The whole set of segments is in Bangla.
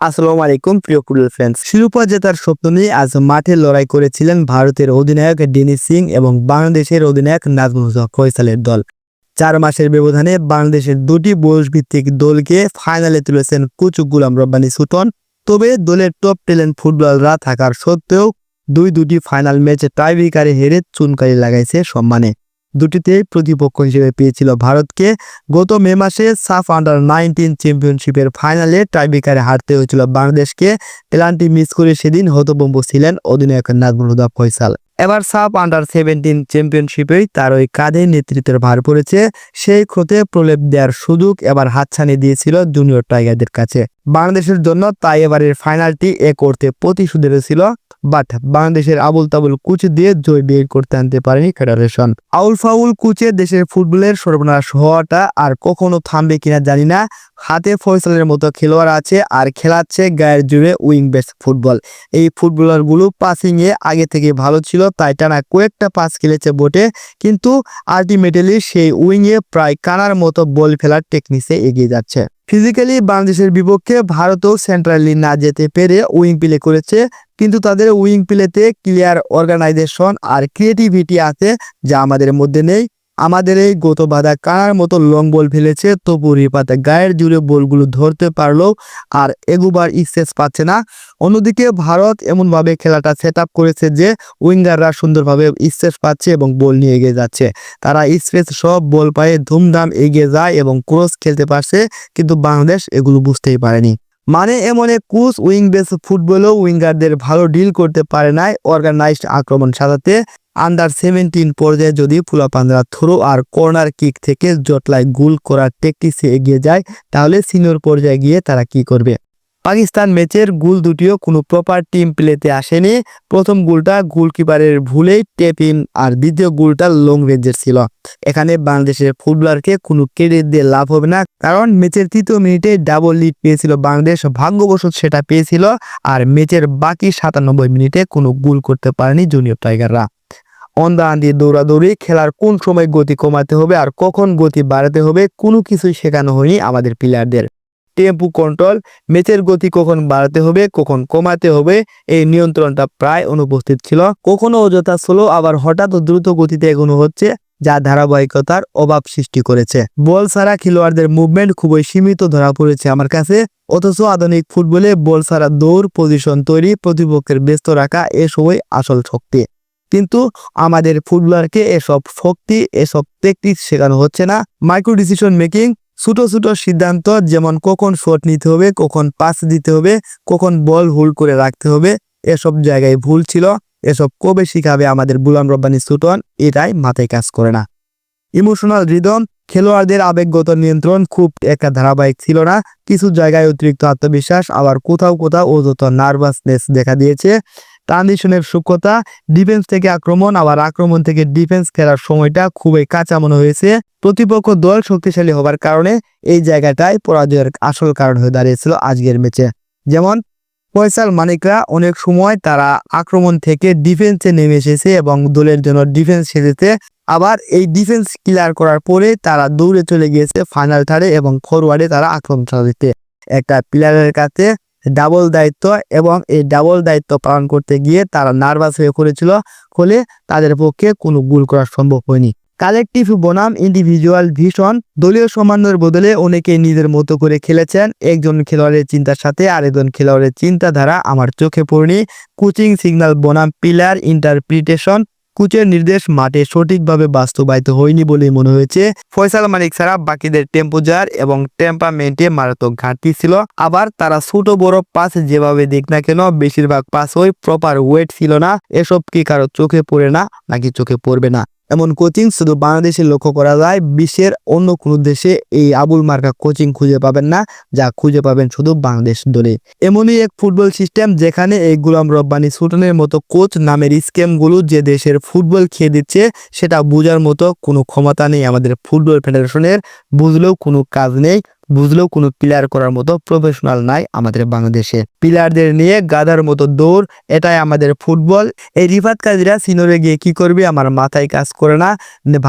আসসালামু আলাইকুম, প্রিয় ফুটবল ফ্রেন্ডস শিরোপা জেতার স্বপ্ন নিয়ে আজ মাঠে লড়াই করেছিলেন ভারতের অধিনায়ক ডেনিস সিং এবং বাংলাদেশের অধিনায়ক নাজমুল হোসেন ফয়সালের দল। চার মাসের ব্যবধানে বাংলাদেশের দুটি বয়সভিত্তিক দলকে ফাইনালে তুলেছেন কুচু গুলাম রব্বানি সুটন। তবে দলের টপ ট্যালেন্ট ফুটবলাররা থাকার সত্ত্বেও দুই দুটি ফাইনাল ম্যাচে টাইব্রেকারে হেরে চুনকারি লাগাইছে সম্মানে। দুটিতে প্রতিপক্ষ হিসেবে পেয়েছিল ভারতকে। গত মে মাসে সাফ আন্ডার নাইনটিন চ্যাম্পিয়নশিপের ফাইনালে টাইব্রেকারে হারতে হয়েছিল বাংলাদেশকে। পেনাল্টি মিস করে সেদিন হতবম্ব ছিলেন অধিনায়ক নাজমুল হুদা ফয়সাল। এবার সাফ আন্ডার সেভেন্টিন চ্যাম্পিয়নশিপেই তার ওই কাঁধে নেতৃত্বের ভার পড়েছে। সেই ক্ষতে প্রলেপ দেওয়ার সুযোগ এবার হাতছানি দিয়েছিল জুনিয়র টাইগারদের কাছে। বাংলাদেশের জন্য তাই এবারের ফাইনালটি এ করতে প্রতিশোধের ছিল বাট বাংলাদেশের আবুল তাবুল কুচ দিয়ে জয় বের করতে আনতে পারেনি ফেডারেশন। আউল ফাউল কুচে দেশের ফুটবলের সর্বনাশ হওয়াটা আর কখনো থামবে কিনা জানি না। হাতে ফয়সালের মতো খেলোয়াড় আছে আর খেলাচ্ছে গায়ের জুড়ে উইং বেস ফুটবল। এই ফুটবলারগুলো পাসিং এ আগে থেকে ভালো ছিল, তাই টানা কয়েকটা পাস খেলেছে বটে, কিন্তু আলটিমেটলি সেই উইং এ প্রায় কানার মতো বল ফেলার টেকনিক্সে এগিয়ে যাচ্ছে। ফিজিক্যালি বাংলাদেশের বিপক্ষে ভারতও সেন্ট্রালি না যেতে পেরে উইং প্লে করেছে, কিন্তু তাদের উইং প্লেতে ক্লিয়ার অর্গানাইজেশন আর ক্রিয়েটিভিটি আছে যা আমাদের মধ্যে নেই। আমাদের এই গত বাধা কানার মতো লং বল ফেলেছে? তবু রিপাতে গায়ের জুড়ে বলগুলো ধরতে পারলেও আর এগুবার স্টেজ পাচ্ছে না। অন্যদিকে ভারত এমনভাবে খেলাটা সেট করেছে যে উইঙ্গাররা সুন্দরভাবে স্পেস পাচ্ছে এবং বল নিয়ে এগিয়ে যাচ্ছে। তারা স্পেস সব বল পায়ে ধুমধাম এগিয়ে যায় এবং ক্রস খেলতে পারছে, কিন্তু বাংলাদেশ এগুলো বুঝতেই পারেনি। মানে এমন এক কুচ উইং বেস ফুটবলেও উইঙ্গারদের ভালো ডিল করতে পারে নাই। অর্গানাইজড আক্রমণ সাজাতে আন্ডার সেভেন্টিন পর্যায়ে যদি ফুলাপান্দ্রা থ্রো আর কর্নার কিক থেকে জটলায় গোল করার টেকটিক্সে এগিয়ে যায়, তাহলে সিনিয়র পর্যায়ে গিয়ে তারা কি করবে? পাকিস্তান ম্যাচের গোল দুটিও কোনো প্রপার টিম প্লেতে আসেনি। প্রথম গোলটা গোলকিপারের ভুলেই টেপ ইন আর দ্বিতীয় গোলটা লং রেঞ্জের ছিল। এখানে বাংলাদেশের ফুটবলারকে কোনো ক্রেডিট দিয়ে লাভ হবে না, কারণ ম্যাচের তৃতীয় মিনিটে ডাবল লিড পেয়েছিল বাংলাদেশ, ভাগ্যবশত সেটা পেয়েছিল, আর ম্যাচের বাকি সাতানব্বই মিনিটে কোনো গোল করতে পারেনি জুনিয়র টাইগাররা অন্দাহান্দি দৌড়াদৌড়ি খেলার কোন সময় গতি কমাতে হবে আর কখন গতি বাড়াতে হবে, কোনো কিছুই শেখানো হয়নি আমাদের প্লেয়ারদের টেম্পু কন্ট্রোল ম্যাচের গতি কখন বাড়াতে হবে, কখন কমাতে হবে, এই নিয়ন্ত্রণটা প্রায় অনুপস্থিত ছিল। কখনো অযথা স্লো আবার হঠাৎ দ্রুত গতিতে এগোনো হচ্ছে, যা ধারাবাহিকতার অভাব সৃষ্টি করেছে। বল ছাড়া খেলোয়াড়দের মুভমেন্ট খুবই সীমিত ধরা পড়েছে আমার কাছে, অথচ আধুনিক ফুটবলে বল ছাড়া দৌড় পজিশন তৈরি, প্রতিপক্ষের ব্যস্ত রাখা এসবই আসল শক্তি। কিন্তু আমাদের ফুটবলারকে এসব শক্তি, এসব টেকটিক্স শেখানো হচ্ছে না। মাইক্রো ডিসিশন মেকিং ছোট ছোট সিদ্ধান্ত, যেমন কখন শট নিতে হবে, কখন পাস দিতে হবে, কখন বল হোল্ড করে রাখতে হবে, এসব জায়গায় ভুল ছিল। এসব কবে শিখাবে আমাদের গুলাম রব্বানি সুটন এটাই মাথায় কাজ করে না। ইমোশনাল রিদম খেলোয়াড়দের আবেগগত নিয়ন্ত্রণ খুব একটা ধারাবাহিক ছিল না। কিছু জায়গায় অতিরিক্ত আত্মবিশ্বাস, আবার কোথাও কোথাও অযথা নার্ভাসনেস দেখা দিয়েছে। ট্রানজিশনের সূক্ষ্মতা, ডিফেন্স থেকে আক্রমণ, আবার আক্রমণ থেকে ডিফেন্স খেলার সময়টা খুবই কাঁচা মনে হয়েছে। প্রতিপক্ষ দল শক্তিশালী হবার কারণে এই জায়গাটায় পরাজয়ের আসল কারণ হয়ে দাঁড়িয়েছিল আজকের ম্যাচে। যেমন, ফয়সাল মানিকরা অনেক সময় তারা আক্রমণ থেকে ডিফেন্সে নেমে এসেছে এবং দলের জন্য ডিফেন্স সেজেছে। আবার এই ডিফেন্স ক্লিয়ার করার পরে তারা দৌড়ে চলে গিয়েছে ফাইনাল থারে এবং ফরওয়ার্ডে তারা আক্রমণ চালাতে একটা প্লেয়ারের কাছে ডাবল দায়িত্ব এবং এই ডাবল দায়িত্ব পালন করতে গিয়ে তারা নার্ভাস হয়ে পড়েছিল ফলে তাদের পক্ষে কোনো গোল করা সম্ভব হয়নি। কালেকটিভ বনাম ইন্ডিভিজুয়াল ভিশন দলীয় সমন্বয়ের বদলে অনেকে নিজের মতো করে খেলেছেন। একজন খেলোয়াড়ের চিন্তার সাথে আরেকজন খেলোয়াড়ের চিন্তাধারা আমার চোখে পড়নি। কোচিং সিগন্যাল বনাম পিলার ইন্টারপ্রিটেশন কোচের নির্দেশ মাঠে সঠিকভাবে বাস্তবায়িত হয়নি বলে মনে হয়েছে। ফয়সাল মালিক ছাড়া বাকিদের টেম্পোজার এবং টেম্পামেন্টে মারাত্মক ঘাটতি ছিল। আবার তারা ছোট, বড় পাস যেভাবে দেখ না কেন বেশিরভাগ পাস ওই প্রপার ওয়েট ছিল না। এসব কি কারও চোখে পড়ে না, নাকি চোখে পড়বে না? এমন কোচিং শুধু বাংলাদেশে লক্ষ্য করা যায়, বিশ্বের অন্য কোনো দেশে এই আবুল মার্কা কোচিং খুঁজে পাবেন না, যা খুঁজে পাবেন শুধু বাংলাদেশ দলে। এমনই এক ফুটবল সিস্টেম যেখানে এই গুলাম রব্বানি সুলতানের মতো কোচ নামের স্কেমগুলো যে দেশের ফুটবল খেয়ে দিচ্ছে, সেটা বোঝার মতো কোনো ক্ষমতা নেই আমাদের ফুটবল ফেডারেশনের বুঝলেও কোনো কাজ নেই। বুঝলেও কোনো প্লেয়ার করার মতো প্রফেশনাল নাই আমাদের বাংলাদেশে। প্লেয়ারদের নিয়ে গাধার মতো দৌড়, এটাই আমাদের ফুটবল এই রিফাত কাজীরা সিনোরে গিয়ে কি করবে আমার মাথায় কাজ করে না।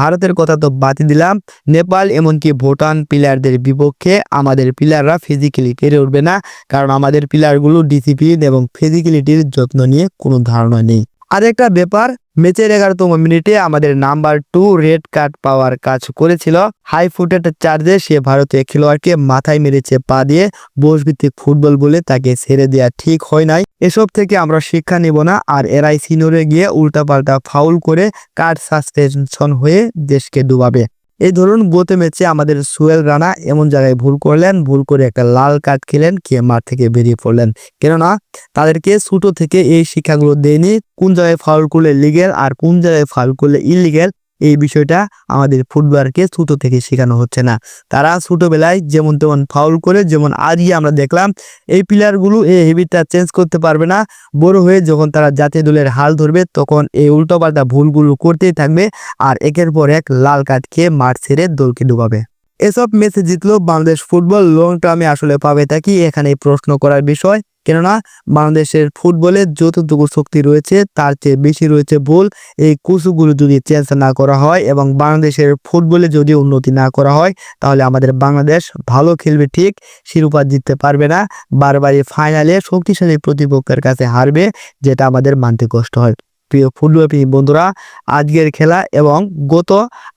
ভারতের কথা তো বাতি দিলাম। নেপাল এমনকি ভুটান প্লেয়ারদের বিপক্ষে আমাদের প্লেয়াররা ফিজিক্যালি পেরে উঠবে না। কারণ আমাদের প্লেয়ারগুলো ডিসিপ্লিন এবং ফিজিক্যালিটির যত্ন নিয়ে কোনো ধারণা নেই। আরেকটা ব্যাপার ম্যাচের এগারোতম মিনিটে আমাদের নাম্বার টু রেড কার্ড পাওয়ার কাজ করেছিল। হাই ফুটেড চার্জে সে ভারতীয় খেলোয়াড়কে মাথায় মেরেছে, পা দিয়ে বসভিত্তিক ফুটবল বলে তাকে ছেড়ে দেওয়া ঠিক হয় নাই। এসব থেকে আমরা শিক্ষা নিব না, আর এরাই সিনোরে গিয়ে উল্টাপাল্টা ফাউল করে কার্ড সাসপেনশন হয়ে দেশকে ডুবাবে। এই ধরুন গোতে ম্যাচে আমাদের সুয়েল রানা এমন জায়গায় ভুল করলেন, ভুল করে একটা লাল কার্ড খেলেন খেয়ে মাঠ থেকে বেরিয়ে পড়লেন। কেননা তাদেরকে ছোট থেকে এই শিক্ষাগুলো দেয়নি, কোন জায়গায় ফাউল করলে লিগেল আর কোন জায়গায় ফাউল করলে ইলিগেল এই বিষয়টা আমাদের ফুটবলারকে ছোট থেকে শেখানো হচ্ছে না। তারা ছোটোবেলায় যেমন তেমন ফাউল করে, যেমন আজই আমরা দেখলাম, এই প্লেয়ারগুলো এই হেবিটটা চেঞ্জ করতে পারবে না। বড় হয়ে যখন তারা জাতীয় দলের হাল ধরবে, তখন এই উল্টোপাল্টা ভুলগুলো করতেই থাকবে আর একের পর এক লাল কার্ড খেয়ে মাঠ ছেড়ে দলকে ডুবাবে। এসব ম্যাচে জিতলেও বাংলাদেশ ফুটবল লং টার্মে আসলে পাবে তা কি? এখানে প্রশ্ন করার বিষয়। কেননা বাংলাদেশের ফুটবলে যতটুকু শক্তি রয়েছে, তার চেয়ে বেশি রয়েছে ভুল এই কুচুগুলো যদি চেঞ্জ না করা হয় এবং বাংলাদেশের ফুটবলে যদি উন্নতি না করা হয়, তাহলে আমাদের বাংলাদেশ ভালো খেলবে ঠিক, শিরোপা জিততে পারবে না। বারবারই ফাইনালে শক্তিশালী প্রতিপক্ষের কাছে হারবে, যেটা আমাদের মানতে কষ্ট হয়। প্রিয় ফুটবল বন্ধুরা, আজকের খেলা এবং গত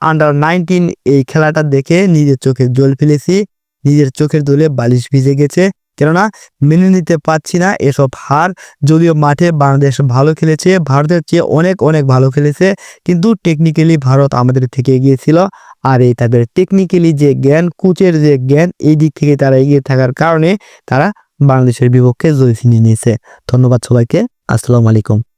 আন্ডার নাইনটিন এই খেলাটা দেখে নিজের চোখে জল ফেলেছি। নিজের চোখের দলে বালিশ ভিজে গেছে। কেননা মেনে নিতে পারছি না এসব হার। যদিও মাঠে বাংলাদেশ ভালো খেলেছে, ভারতের চেয়ে অনেক অনেক ভালো খেলেছে, কিন্তু টেকনিক্যালি ভারত আমাদের থেকে এগিয়েছিল আর এই তাদের টেকনিক্যালি যে জ্ঞান, কোচের যে জ্ঞান, এই দিক থেকে তারা এগিয়ে থাকার কারণে তারা বাংলাদেশের বিপক্ষে জয় ছিনিয়ে নিয়েছে। ধন্যবাদ সবাইকে, আসসালামু আলাইকুম।